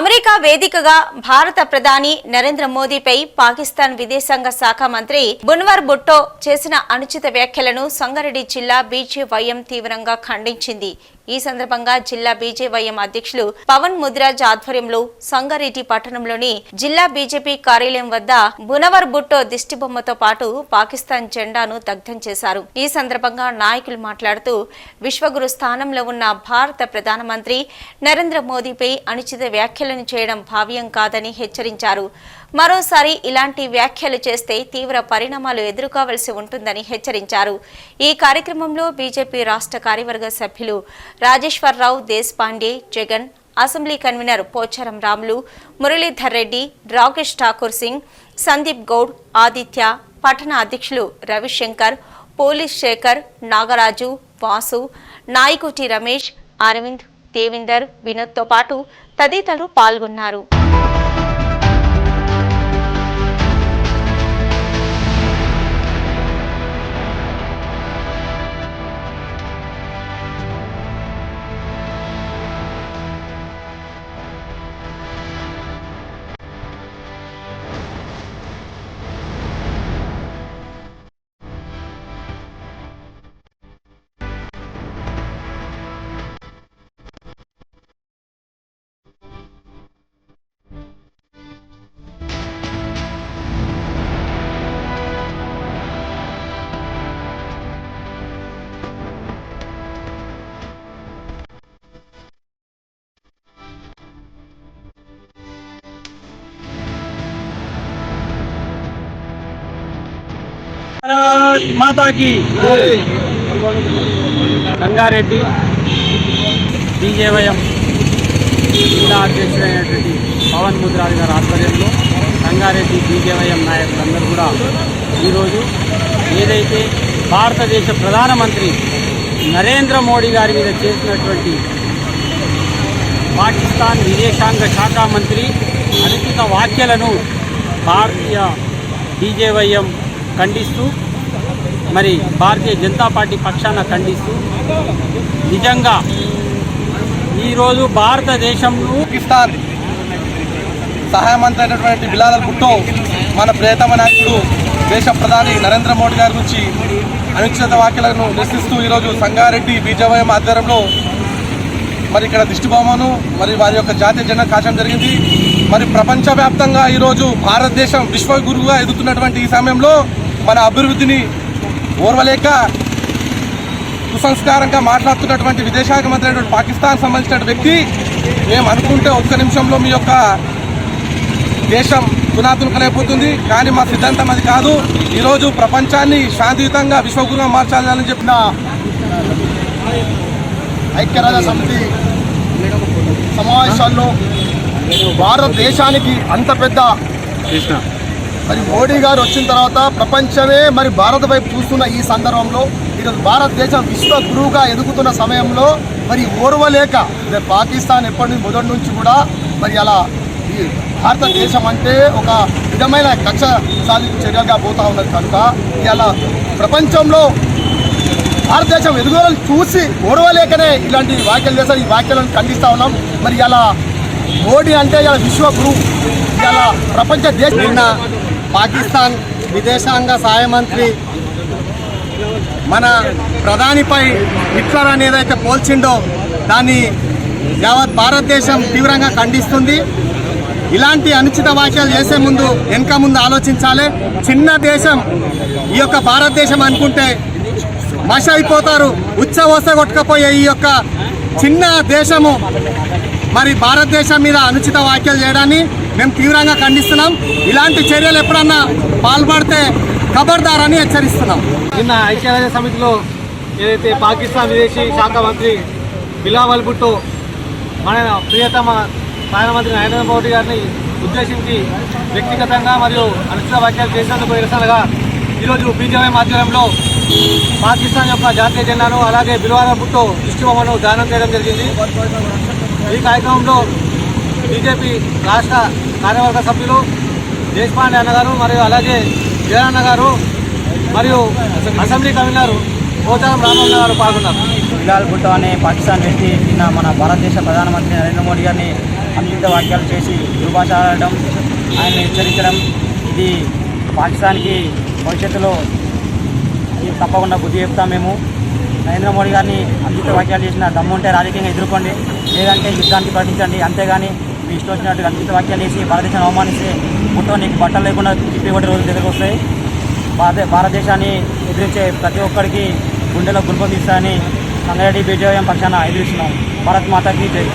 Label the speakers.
Speaker 1: America వేదికగా భారత ప్రధాని నరేంద్ర మోదీపై పాకిస్తాన్ విదేశాంగ శాఖ మంత్రి బున్వర్ భుట్టో చేసిన అనుచిత వ్యాఖ్యలను సంగారెడ్డి జిల్లా బీజేవైఎం తీవ్రంగా ఖండించింది. ఈ సందర్భంగా జిల్లా బీజేవైఎం అధ్యక్షులు పవన్ ముద్రాజ్ ఆధ్వర్యంలో సంగారెడ్డి పట్టణంలోని జిల్లా బీజేపీ కార్యాలయం వద్ద బునవర్ బుట్టో దిష్టిబొమ్మతో పాటు పాకిస్తాన్ జెండాను దగ్ధం చేశారు. ఈ సందర్భంగా నాయకులు మాట్లాడుతూ విశ్వగురు స్థానంలో ఉన్న భారత ప్రధానమంత్రి నరేంద్ర మోదీపై అనుచిత వ్యాఖ్యలను చేయడం భావ్యం కాదని హెచ్చరించారు. మరోసారి ఇలాంటి వ్యాఖ్యలు చేస్తే తీవ్ర పరిణామాలు ఎదుర్కోవలసి ఉంటుందని హెచ్చరించారు. ఈ కార్యక్రమంలో బీజేపీ రాష్ట్ర కార్యవర్గ సభ్యులు రాజేశ్వరరావు దేశపాండే జగన్ అసెంబ్లీ కన్వీనర్ పోచారం రాములు మురళీధర్ రెడ్డి రాకేష్ ఠాకూర్ సింగ్ సందీప్ గౌడ్ ఆదిత్య పట్టణ అధ్యక్షులు రవిశంకర్ పోలీస్ శేఖర్ నాగరాజు వాసు నాయకుటి రమేష్ అరవింద్ దేవిందర్ వినోద్తో పాటు తదితరులు పాల్గొన్నారు.
Speaker 2: మాతాకి. రంగారెడ్డి బీజేవైఎం జిల్లా అధ్యక్షుడైనటువంటి పవన్ ముద్రాజు గారి ఆధ్వర్యంలో రంగారెడ్డి బీజేవైఎం నాయకులందరూ కూడా ఈరోజు ఏదైతే భారతదేశ ప్రధానమంత్రి నరేంద్ర మోడీ గారి మీద చేసినటువంటి పాకిస్తాన్ విదేశాంగ శాఖ మంత్రి అనుచిత వ్యాఖ్యలను భారతీయ బీజేవైఎం ఖండిస్తూ మరి భారతీయ జనతా పార్టీ పక్షాన ఖండిస్తూ నిజంగా ఈరోజు భారతదేశంలో
Speaker 3: పాకిస్తాన్ సహాయ మంత్రి అయినటువంటి బిలాల్ భుట్టో మన ప్రియతమ నాయకుడు దేశ ప్రధాని నరేంద్ర మోడీ గారి గురించి అనుచిత వ్యాఖ్యలను నిరసిస్తూ ఈరోజు సంగారెడ్డి బీజేవైఎం ఆధ్వర్యంలో మరి ఇక్కడ దిష్టిబొమ్మను మరి వారి యొక్క జాతీయ జెండా కాచడం జరిగింది. మరి ప్రపంచవ్యాప్తంగా ఈరోజు భారతదేశం విశ్వగురువుగా ఎదుగుతున్నటువంటి ఈ సమయంలో మన అభివృద్ధిని ఓర్వలేక కుసంస్కారంగా మాట్లాడుతున్నటువంటి విదేశాంగ మంత్రి అయినటువంటి పాకిస్తాన్ సంబంధించిన వ్యక్తి మేము అనుకుంటే ఒక్క నిమిషంలో మీ యొక్క దేశం తునాతునకలైపోతుంది కానీ మా సిద్ధాంతం అది కాదు. ఈరోజు ప్రపంచాన్ని శాంతియుతంగా విశ్వగురుగా మార్చాలని చెప్పిన
Speaker 4: ఐక్యరాజ్య సమితి సమావేశాల్లో భారతదేశానికి అంత పెద్ద మరి మోడీ గారు వచ్చిన తర్వాత ప్రపంచమే మరి భారత్ వైపు చూస్తున్న ఈ సందర్భంలో ఈరోజు భారతదేశం విశ్వ గురువుగా ఎదుగుతున్న సమయంలో మరి ఓర్వలేక పాకిస్తాన్ ఎప్పటి నుంచి మొదటి నుంచి కూడా మరి అలా ఈ భారతదేశం అంటే ఒక విధమైన కక్ష సాధింపు చర్యగా పోతా ఉన్నది కనుక ఇలా ప్రపంచంలో భారతదేశం ఎదుగుదలను చూసి ఓడవలేకనే ఇలాంటి వ్యాఖ్యలు చేస్తారు ఈ వ్యాఖ్యలను ఖండిస్తూ ఉన్నాం. మరి ఇలా మోడీ అంటే ఇలా విశ్వ గురువు. ఇలా ప్రపంచ దేశం. నిన్న పాకిస్తాన్ విదేశాంగ సహాయ మంత్రి మన ప్రధానిపై హిట్లర్ అనేదైతే పోల్చిండో దాన్ని యావత్ భారతదేశం తీవ్రంగా ఖండిస్తుంది. ఇలాంటి అనుచిత వ్యాఖ్యలు చేసే ముందు వెనక ముందు ఆలోచించాలి. చిన్న దేశం ఈ యొక్క భారతదేశం అనుకుంటే మష అయిపోతారు. ఉచ్చవోస కొట్టుకపోయే ఈ యొక్క చిన్న దేశము మరి భారతదేశం మీద అనుచిత వ్యాఖ్యలు చేయడాన్ని మేము తీవ్రంగా ఖండిస్తున్నాం. ఇలాంటి చర్యలు ఎప్పుడన్నా పాల్పడితే ఖబర్దారని హెచ్చరిస్తున్నాం.
Speaker 2: నిన్న ఐక్యరాజ్య సమితిలో ఏదైతే పాకిస్తాన్ విదేశీ శాఖ మంత్రి బిలావల్ భుట్టో మన ప్రియతమ ప్రధానమంత్రి నరేంద్ర మోడీ గారిని ఉద్దేశించి వ్యక్తిగతంగా మరియు అనుచిత వ్యాఖ్యలు చేసినందుకు నిరసనగా ఈరోజు బీజేపీ ఆధ్వర్యంలో పాకిస్తాన్ యొక్క జాతీయ జెండాను అలాగే బిల్వాల భుట్టో దిష్టిబొమ్మను దానం చేయడం జరిగింది. ఈ కార్యక్రమంలో బీజేపీ రాష్ట్ర కార్యవర్గ సభ్యులు దేశపాండే అన్నగారు మరియు అలాగే జగన్ గారు మరియు అసెంబ్లీ కన్వీనర్ పోచారం రామన్న గారు పాల్గొన్నారు.
Speaker 5: బిలాల్ భుట్టో అనే పాకిస్తాన్ వ్యక్తి నిన్న మన భారతదేశ ప్రధానమంత్రి నరేంద్ర మోడీ గారిని అనుచిత వాక్యాలు చేసి దుర్భాష ఆడడం హెచ్చరించడం ఇది పాకిస్తాన్కి భవిష్యత్తులో ఇది తప్పకుండా బుద్ధి చెప్తాం మేము. నరేంద్ర మోడీ గారిని అనుచిత వాక్యాలు చేసిన దమ్ముంటే రాజకీయంగా ఎదుర్కోండి లేదంటే యుద్ధానికి ప్రకటించండి. అంతేగాని మీ ఇష్టం వచ్చినట్టు అనుచిత వాక్యాలు వేసి భారతదేశాన్ని అవమానిస్తే మొత్తం నీకు బట్టలు లేకుండా తిప్పి ఒకటి రోజులు దగ్గరకు వస్తాయి. భారత భారతదేశాన్ని ఎదిరించే ప్రతి ఒక్కరికి గుండెలో గుల్పం తీస్తారని సంగారెడ్డి బీజేపీ పక్షాన ఎదిరిస్తున్నాం. భారత్ మాతాకి జై.